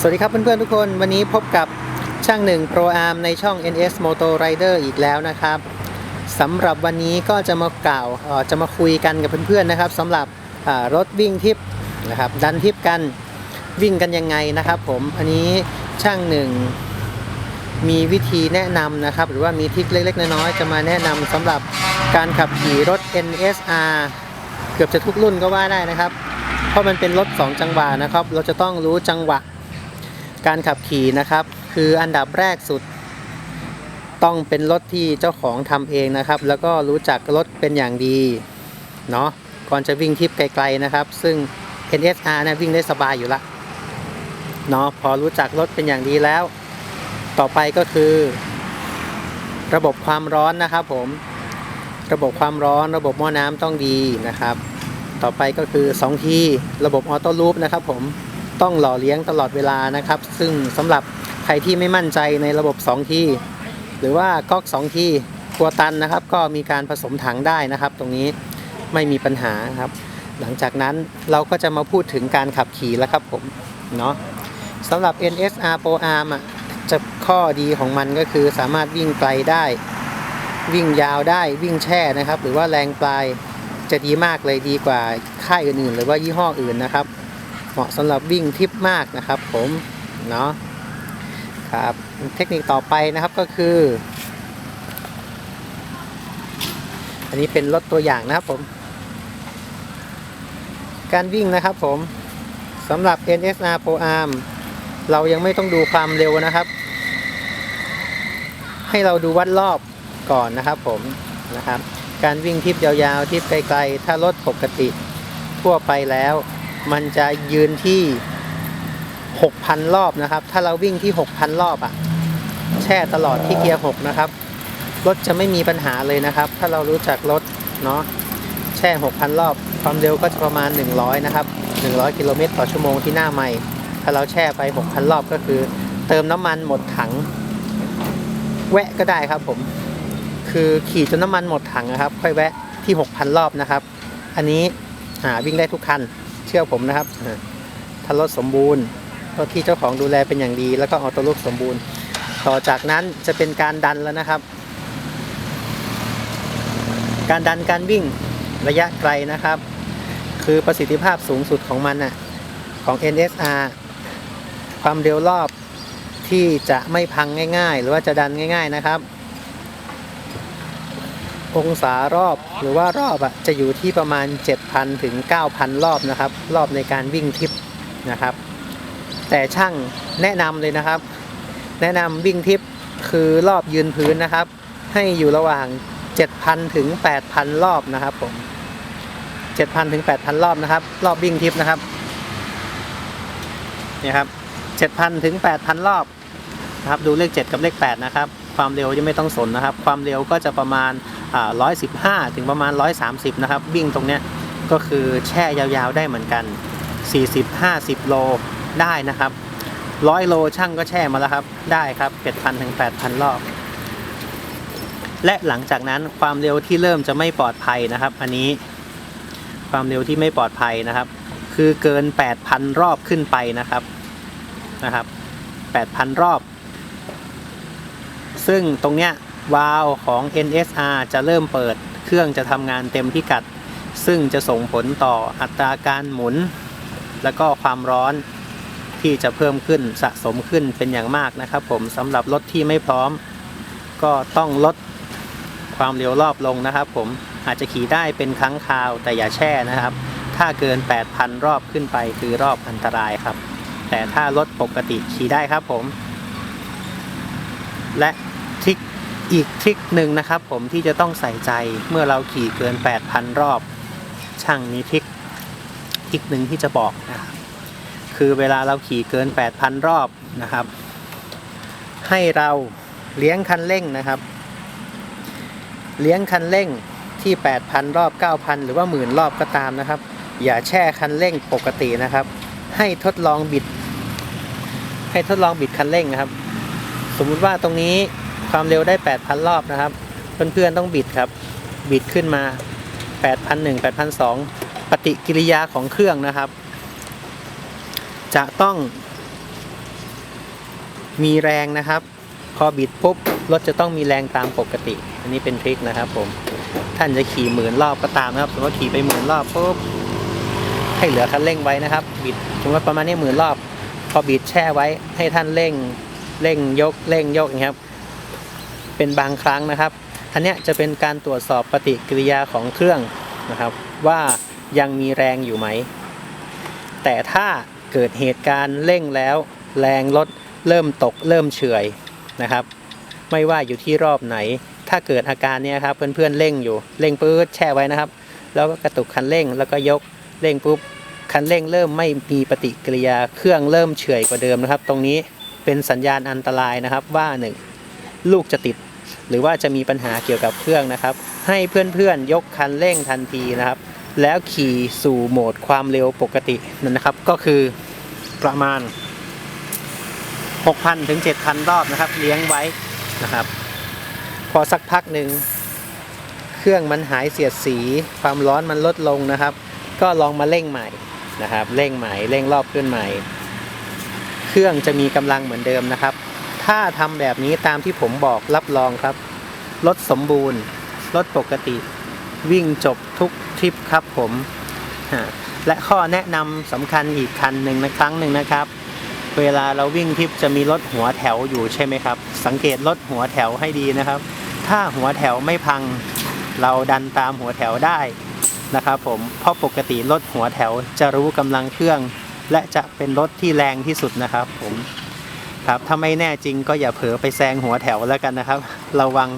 สวัสดีครับเพื่อนๆทุกคนวันนี้พบกับช่างหนึ่ง Pro Arm ในช่อง NS Moto Rider อีกแล้วนะครับสำหรับวันนี้ก็จะมากล่าวจะมาคุยกันกับเพื่อนๆนะครับสำหรับรถวิ่งทิปนะครับดันทิปกันวิ่งกันยังไงนะครับผมอันนี้ช่างหนึ่งมีวิธีแนะนำนะครับ หรือว่ามีทิคเล็ก ๆ น้อยๆจะมาแนะนำสำหรับการขับขี่รถ NSR เกือบจะทุกรุ่นก็ว่าได้นะครับ เพราะมันเป็นรถ 2 จังหวะนะครับ เราจะต้องรู้จังหวะ การขับขี่นะครับ คืออันดับแรกสุด ต้องเป็นรถที่เจ้าของทำเองนะครับ แล้วก็รู้จักรถเป็นอย่างดีเนาะก่อนจะวิ่งทริปไกลๆนะครับ ซึ่ง NSR เนี่ยวิ่งได้สบายอยู่ละเนาะพอรู้จักรถเป็นอย่างดีแล้ว ต่อไปก็คือ ระบบความร้อนนะครับผม ระบบความร้อนระบบหม้อน้ำต้องดีนะครับ ต่อไปก็คือ2ทีระบบออโต้ลูปนะครับผม ต้องหล่อเลี้ยงตลอดเวลานะครับ ซึ่งสำหรับใครที่ไม่มั่นใจในระบบ 2 ทีหรือว่าก๊อก 2 ทีกลัวตันนะครับ ก็มีการผสมถังได้นะครับ ตรงนี้ไม่มีปัญหาครับ หลังจากนั้นเราก็จะมาพูดถึงการขับขี่แล้วครับผมเนาะสำหรับ NSR Pro Arm อะจะข้อดีของมันก็คือสามารถวิ่งไกลได้ วิ่งยาวได้วิ่งแช่นะครับ หรือว่าแรงปลายจะดีมากเลยดีกว่าค่ายอื่นๆ หรือว่ายี่ห้ออื่นนะครับ เหมาะสำหรับวิ่งทิปมากนะครับผมเนาะครับเทคนิคต่อไปนะครับก็คือ อันนี้เป็นรถตัวอย่างนะครับผม การวิ่งนะครับผมสำหรับ NSR Pro Arm เรายังไม่ต้องดูความเร็วนะครับ ให้เราดูวัดรอบก่อนนะครับผมนะครับ การวิ่งทริปยาวๆทริปไกลๆถ้ารถปกติทั่วไปแล้ว มันจะยืนที่ 6,000 รอบนะครับ ถ้าเราวิ่งที่ 6,000 รอบอะแช่ตลอดที่เกียร์ 6 นะครับ รถจะไม่มีปัญหาเลยนะครับ ถ้าเรารู้จักรถเนาะ แช่ 6,000 รอบ ความเร็วก็จะประมาณ 100 นะครับ 100 กิโลเมตรต่อชั่วโมงที่หน้าใหม่ ถ้าเราแช่ไป 6,000 รอบก็คือ เติมน้ำมันหมดถัง แวะก็ได้ครับผม คือขี่จนน้ำมันหมดถังนะครับ ค่อยแวะที่ 6,000 รอบนะครับ อันนี้หาวิ่งได้ทุกคัน เชื่อผมนะครับถ้ารถสมบูรณ์รถที่เจ้าของดูแลเป็นอย่างดี แล้วก็ออโต้ลูกสมบูรณ์ ต่อจากนั้นจะเป็นการดันแล้วนะครับ การดันการวิ่งระยะไกลนะครับ คือประสิทธิภาพสูงสุดของมันน่ะของ NSR ความเร็วรอบที่จะไม่พังง่าย ๆ หรือว่าจะดันง่าย ๆนะครับ องศารอบหรือว่ารอบอะจะอยู่ที่ประมาณ 7,000 ถึง 9,000 รอบนะครับ รอบในการวิ่งทริปนะครับ แต่ช่างแนะนำเลยนะครับ แนะนำวิ่งทริปคือรอบยืนพื้นนะครับ ให้อยู่ระหว่าง 7,000 ถึง 8,000 รอบนะครับผม 7,000 ถึง 8,000 รอบนะครับ รอบวิ่งทริปนะครับเนี่ยครับ 7,000 ถึง 8,000 รอบนะครับ ดูเลข 7 กับเลข 8 นะครับ ความเร็วยังไม่ต้องสนนะครับ ความเร็วก็จะประมาณ 115 ถึงประมาณ 130 นะครับ วิ่งตรงเนี้ยก็คือแช่ยาวๆได้เหมือนกัน 40 50 โลได้นะครับ 100 โลช่างก็แช่มาแล้วครับ ได้ครับ 7,000 ถึง 8,000 รอบ และหลังจากนั้นความเร็วที่เริ่มจะไม่ปลอดภัยนะครับ อันนี้ความเร็วที่ไม่ปลอดภัยนะครับ คือเกิน 8,000 รอบขึ้นไปนะครับนะครับ 8,000 รอบ ซึ่งตรงเนี้ย วาล์วของ NSR จะเริ่มเปิด เครื่องจะทำงานเต็มพิกัด ซึ่งจะส่งผลต่ออัตราการหมุน แล้วก็ความร้อนที่จะเพิ่มขึ้นสะสมขึ้นเป็นอย่างมากนะครับ ผมสำหรับรถที่ไม่พร้อม ก็ต้องลดความเร็วรอบลงนะครับ ผมอาจจะขี่ได้เป็นครั้งคราวแต่อย่าแช่นะครับ ถ้าเกิน 8,000 รอบขึ้นไปคือรอบอันตรายครับ แต่ถ้ารถปกติขี่ได้ครับผม และ อีกทริคหนึ่งนะครับผมที่จะต้องใส่ใจเมื่อเราขี่เกิน 8,000 รอบ ช่างมีทริคทริคหนึ่งที่จะบอกนะครับคือเวลาเราขี่เกิน 8,000 รอบนะครับ ให้เราเลี้ยงคันเร่งนะครับ เลี้ยงคันเร่งที่ 8,000 รอบ 9,000 หรือว่าหมื่นรอบก็ตามนะครับ อย่าแช่คันเร่งปกตินะครับ ให้ทดลองบิด ให้ทดลองบิดคันเร่งนะครับ สมมุติว่าตรงนี้ ความเร็วได้ 8,000 รอบนะครับ เพื่อนๆต้องบิดครับ บิดขึ้นมา 8,001 8,002 ปฏิกิริยาของเครื่องนะครับ จะต้อง มีแรงนะครับ พอบิดปุ๊บรถจะต้องมีแรงตามปกติ อันนี้เป็นทริคนะครับผม ท่านจะขี่หมื่นรอบก็ตามนะครับ สมมติว่าขี่ไปหมื่นรอบปุ๊บให้เหลือคันเร่งไว้นะครับ บิดสมมติว่าประมาณนี้หมื่นรอบ พอบิดแช่ไว้ให้ท่านเร่งเร่งยกเร่งยกอย่างเงี้ยครับ เป็นบางครั้งนะครับ อันนี้จะเป็นการตรวจสอบปฏิกิริยาของเครื่องนะครับ ว่ายังมีแรงอยู่ไหม แต่ถ้าเกิดเหตุการณ์เร่งแล้ว แรงรถเริ่มตกเริ่มเฉื่อยนะครับ ไม่ว่าอยู่ที่รอบไหน ถ้าเกิดอาการนี้ครับเพื่อนๆเร่งอยู่เร่งปื๊ดแช่ไว้นะครับ แล้วก็กระตุกคันเร่งแล้วก็ยกเร่งปุ๊บคันเร่งเริ่มไม่มีปฏิกิริยาเครื่องเริ่มเฉื่อยกว่าเดิมนะครับ ตรงนี้เป็นสัญญาณอันตรายนะครับว่าหนึ่งลูกจะติด หรือว่าจะมีปัญหาเกี่ยวกับเครื่องนะครับ ให้เพื่อนๆยกคันเร่งทันทีนะครับ แล้วขี่สู่โหมดความเร็วปกตินะครับ ก็คือประมาณ 6,000 ถึง 7,000 รอบนะครับ เลี้ยงไว้นะครับ พอสักพักหนึ่งเครื่องมันหายเสียดสี ความร้อนมันลดลงนะครับ ก็ลองมาเร่งใหม่นะครับ เร่งใหม่ เร่งรอบขึ้นใหม่ เครื่องจะมีกำลังเหมือนเดิมนะครับ ถ้าทำแบบนี้ตามที่ผมบอกรับรองครับ รถสมบูรณ์รถปกติ วิ่งจบทุกทริปครับผม และข้อแนะนำสำคัญอีกคันหนึ่งนะครั้งหนึ่งนะครับ เวลาเราวิ่งทริปจะมีรถหัวแถวอยู่ใช่ไหมครับ สังเกตรถหัวแถวให้ดีนะครับ ถ้าหัวแถวไม่พังเราดันตามหัวแถวได้นะครับผม เพราะปกติรถหัวแถวจะรู้กำลังเครื่อง และจะเป็นรถที่แรงที่สุดนะครับผม ครับถ้าไม่แน่จริงก็อย่าเผลอไปแซงหัวแถวแล้วกันนะครับ ระวัง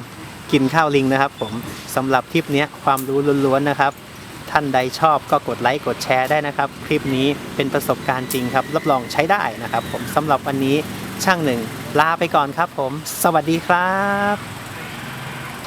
กินข้าวลิงนะครับ ผมสำหรับคลิปนี้ความรู้ล้วนๆนะครับ ท่านใดชอบก็กดไลค์กดแชร์ได้นะครับ คลิปนี้เป็นประสบการณ์จริงครับ รับรองใช้ได้นะครับ ผมสำหรับวันนี้ช่างหนึ่งลาไปก่อนครับ ผม สวัสดีครับ